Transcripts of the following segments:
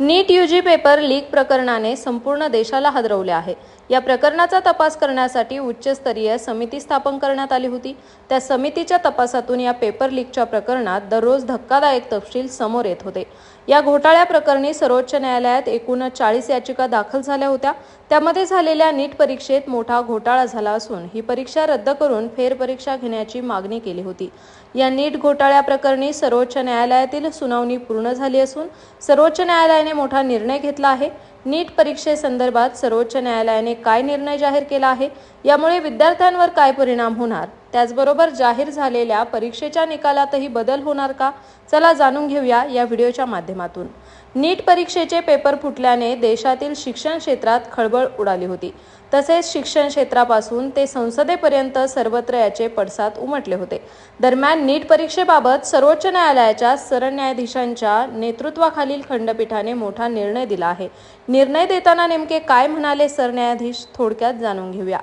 नीट UG paper leak प्रकरणाने संपूर्ण देशाला हादरवले आहे. या प्रकरणाचा तपास करण्यासाठी उच्चस्तरीय समिती स्थापन करण्यात आली होती. त्या समितीच्या तपासातून या पेपर लीकच्या प्रकरणात दररोज धक्कादायक तपशील समोर येत होते. या घोटाळ्या प्रकरणी सर्वोच्च न्यायालयात एकूण चाळीस याचिका दाखल झाल्या होत्या. त्यामध्ये झालेल्या नीट परीक्षेत मोठा घोटाळा झाला असून ही परीक्षा रद्द करून फेरपरीक्षा घेण्याची मागणी केली होती. या नीट घोटाळ्या प्रकरणी सर्वोच्च न्यायालयातील सुनावणी पूर्ण झाली असून सर्वोच्च न्यायालयाने मोठा निर्णय घेतला आहे. नीट परीक्षेसंदर्भात सर्वोच्च न्यायालयाने काय निर्णय जाहीर केला आहे? यामुळे विद्यार्थ्यांवर काय परिणाम होणार? त्याचबरोबर जाहीर झालेल्या परीक्षेच्या निकालातही बदल होणार का? चला जाणून घेऊया या व्हिडिओच्या माध्यमातून. नीट परीक्षेचे पेपर फुटल्याने देशातील शिक्षण क्षेत्रात खळबळ उडाली होती. तसेच शिक्षण क्षेत्रापासून ते संसदेपर्यंत सर्वत्र याचे पडसाद उमटले होते. दरम्यान नीट परीक्षेबाबत सर्वोच्च न्यायालयाच्या सरन्यायाधीशांच्या नेतृत्वाखालील खंडपीठाने मोठा निर्णय दिला आहे. निर्णय देताना नेमके काय म्हणाले सरन्यायाधीश थोडक्यात जाणून घेऊया.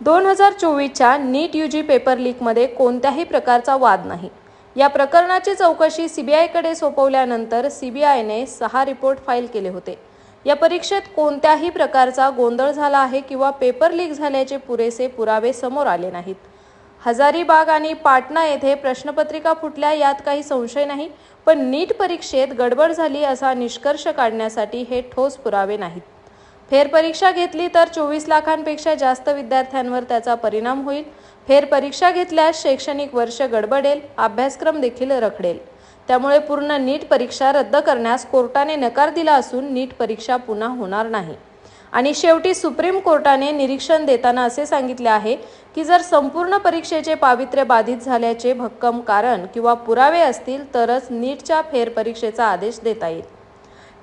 दोन हजार चोवीसच्या नीट यू जी पेपर लीकमध्ये कोणत्याही प्रकारचा वाद नाही. या प्रकरणाची चौकशी सीबीआयकडे सोपवल्यानंतर सीबीआयने सहा रिपोर्ट फाईल केले होते. या परीक्षेत कोणत्याही प्रकारचा गोंधळ झाला आहे किंवा पेपर लीक झाल्याचे पुरेसे पुरावे समोर आले नाहीत. हजारीबाग आणि पाटणा येथे प्रश्नपत्रिका फुटल्या यात काही संशय नाही पण नीट परीक्षेत गडबड झाली असा निष्कर्ष काढण्यासाठी हे ठोस पुरावे नाहीत. फेरपरीक्षा घेतली तर चोवीस लाखांपेक्षा जास्त विद्यार्थ्यांवर त्याचा परिणाम होईल. फेरपरीक्षा घेतल्यास शैक्षणिक वर्ष गडबडेल अभ्यासक्रम देखील रखडेल. त्यामुळे पूर्ण नीट परीक्षा रद्द करण्यास कोर्टाने नकार दिला असून नीट परीक्षा पुन्हा होणार नाही. आणि शेवटी सुप्रीम कोर्टाने निरीक्षण देताना असे सांगितले आहे की जर संपूर्ण परीक्षेचे पावित्र्य बाधित झाल्याचे भक्कम कारण किंवा पुरावे असतील तरच नीटच्या फेरपरीक्षेचा आदेश देता येईल.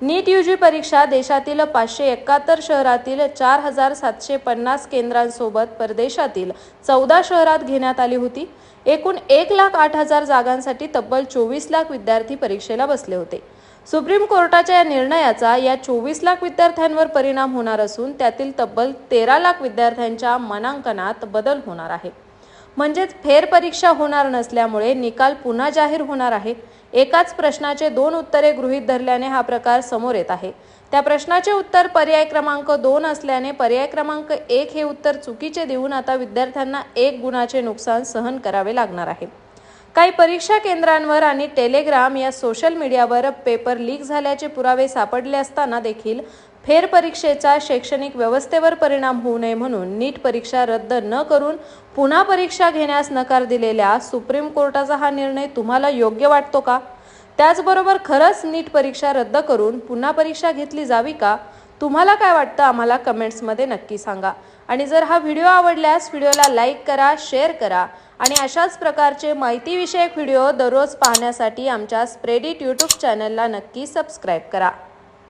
नीट यू जी परीक्षा देशातील पाचशे एकाहत्तर शहरातील चार हजार सातशे पन्नास केंद्रांसोबत परदेशातील चौदा शहरात घेण्यात आली होती. एकूण एक लाख आठ हजार जागांसाठी तब्बल चोवीस लाख विद्यार्थी परीक्षेला बसले होते. सुप्रीम कोर्टाच्या या निर्णयाचा या चोवीस लाख विद्यार्थ्यांवर परिणाम होणार असून त्यातील तब्बल तेरा लाख विद्यार्थ्यांच्या मानांकनात बदल होणार आहे. म्हणजेच फेरपरीक्षा होणार नसल्यामुळे निकाल पुन्हा जाहीर होणार आहे. एकाच प्रश्नाचे दोन उत्तरे गृहीत धरल्याने हा प्रकार समोर येत आहे. त्या प्रश्नाचे उत्तर पर्याय क्रमांक दोन असल्याने पर्याय क्रमांक एक हे उत्तर चुकीचे देऊन आता विद्यार्थ्यांना एक गुणाचे नुकसान सहन करावे लागणार आहे. काही परीक्षा केंद्रांवर आणि टेलिग्राम या सोशल मीडियावर पेपर लीक झाल्याचे पुरावे सापडले असताना देखील फेरपरीक्षेचा शैक्षणिक व्यवस्थेवर परिणाम होऊ नये म्हणून नीट परीक्षा रद्द न करून पुन्हा परीक्षा घेण्यास नकार दिलेल्या सुप्रीम कोर्टाचा हा निर्णय तुम्हाला योग्य वाटतो का? त्याचबरोबर खरंच नीट परीक्षा रद्द करून पुन्हा परीक्षा घेतली जावी का? तुम्हाला काय वाटतं आम्हाला कमेंट्समध्ये नक्की सांगा. आणि जर हा व्हिडिओ आवडल्यास व्हिडिओला लाईक करा शेअर करा आणि अशाच प्रकारचे माहितीविषयक व्हिडिओ दररोज पाहण्यासाठी आमच्या स्प्रेडिट यूट्यूब चॅनलला नक्की सबस्क्राईब करा.